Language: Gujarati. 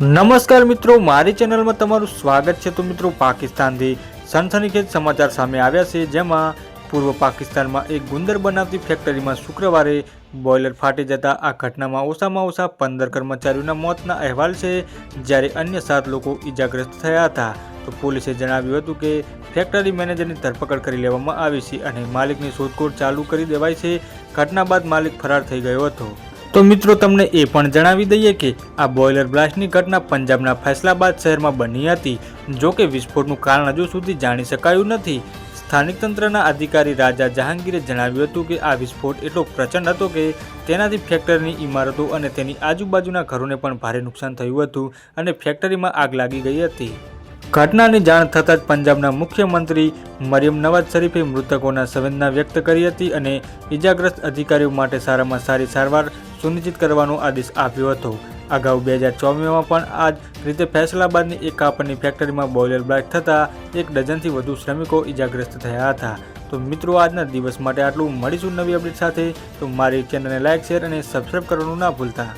નમસ્કાર મિત્રો, મારી ચેનલમાં તમારું સ્વાગત છે. તો મિત્રો, પાકિસ્તાનથી સનસનીખેજ સમાચાર સામે આવ્યા છે, જેમાં પૂર્વ પાકિસ્તાનમાં એક ગુંદર બનાવતી ફેક્ટરીમાં શુક્રવારે બોઇલર ફાટી જતા આ ઘટનામાં ઓછામાં ઓછા પંદર કર્મચારીઓના મોતના અહેવાલ છે. જ્યારે અન્ય સાત લોકો ઈજાગ્રસ્ત થયા હતા. તો પોલીસે જણાવ્યું હતું કે, ફેક્ટરી મેનેજરની ધરપકડ કરી લેવામાં આવી છે અને માલિકની શોધખોળ ચાલુ કરી દેવાઈ છે. ઘટના બાદ માલિક ફરાર થઈ ગયો હતો. તો મિત્રો તમને એ પણ જણાવી દઈએ કે આ બોઇલર બ્લાસ્ટની ઘટના પંજાબના ફૈસલાબાદ શહેરમાં બની હતી. જો કે વિસ્ફોટનું કારણ હજુ સુધી જાણી શકાયું નથી. સ્થાનિક તંત્રના અધિકારી રાજા જહાંગીરે જણાવ્યું હતું કે આ વિસ્ફોટ એટલો પ્રચંડ હતો કે તેનાથી ફેક્ટરીની ઇમારતો અને તેની આજુબાજુના ઘરોને પણ ભારે નુકસાન થયું હતું અને ફેક્ટરીમાં આગ લાગી ગઈ હતી. ઘટનાની જાણ થતાં જ પંજાબના મુખ્યમંત્રી મરિયમ નવાઝ શરીફે મૃતકોના સંવેદના વ્યક્ત કરી હતી અને ઇજાગ્રસ્ત અધિકારીઓ માટે સારામાં સારી સારવાર સુનિશ્ચિત કરવાનો આદેશ આપ્યો હતો. અગાઉ બે હજાર ચોવીસમાં પણ આ જ રીતે ફૈસલાબાદની એક કાપડની ફેક્ટરીમાં બોઇલર બ્લાસ્ટ થતાં એક ડઝનથી વધુ શ્રમિકો ઇજાગ્રસ્ત થયા હતા. તો મિત્રો, આજના દિવસ માટે આટલું. મળીશું નવી અપડેટ સાથે. તો મારી ચેનલને લાઇક, શેર અને સબસ્ક્રાઈબ કરવાનું ના ભૂલતા.